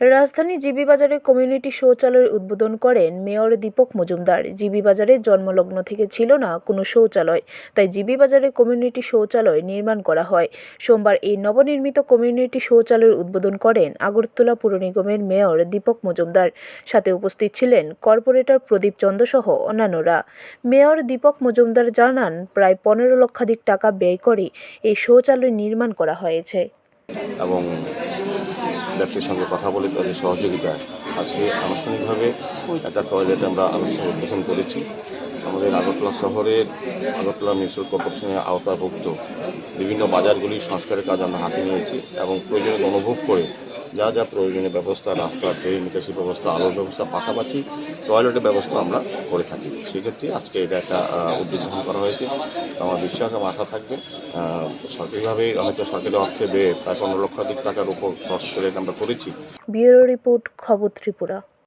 রাজধানী জিবি বাজারে কমিউনিটি শৌচালয়ের উদ্বোধন করেন মেয়র দীপক মজুমদার। জিবি বাজারে জন্মলগ্ন থেকে ছিল না কোনো শৌচালয়, তাই জিবি বাজারে কমিউনিটি শৌচালয় নির্মাণ করা হয়। সোমবার এই নবনির্মিত কমিউনিটি শৌচালয়ের উদ্বোধন করেন আগরতলা পুর নিগমের মেয়র দীপক মজুমদার। সাথে উপস্থিত ছিলেন কর্পোরেটর প্রদীপ চন্দ্র সহ অন্যান্যরা। মেয়র দীপক মজুমদার জানান, প্রায় পনেরো লক্ষাধিক টাকা ব্যয় করে এই শৌচালয় নির্মাণ করা হয়েছে। এবং ব্যবসায়ীর সঙ্গে কথা বলে তাদের সহযোগিতায় আজকে আনুষ্ঠানিকভাবে একটা টয়লেট আমরা আনুষ্ঠানিক উদ্বোধন করেছি। আমাদের আগরতলা শহরের আগরতলা মিউনিসিপ্যাল কর্পোরেশনের আওতাভুক্ত বিভিন্ন বাজারগুলির সংস্কারের কাজ আমরা হাতে নিয়েছি এবং প্রয়োজনীয় অনুভব করে যা যা প্রয়োজনীয় ব্যবস্থা, রাস্তা ট্রেন নিকাশি ব্যবস্থা আলোর ব্যবস্থা, পাশাপাশি টয়লেটের ব্যবস্থা আমরা করে থাকি। সেক্ষেত্রে আজকে এটা একটা উদ্বোধন উদ্যোগ গ্রহণ করা হয়েছে। আমার বিশ্বাস, আমার আশা থাকবে সরকারিভাবে হয়তো সরকারি অর্থে প্রায় পনেরো লক্ষাধিক টাকার উপর খরচ করে আমরা করেছি। ব্যুরো রিপোর্ট, খবর ত্রিপুরা।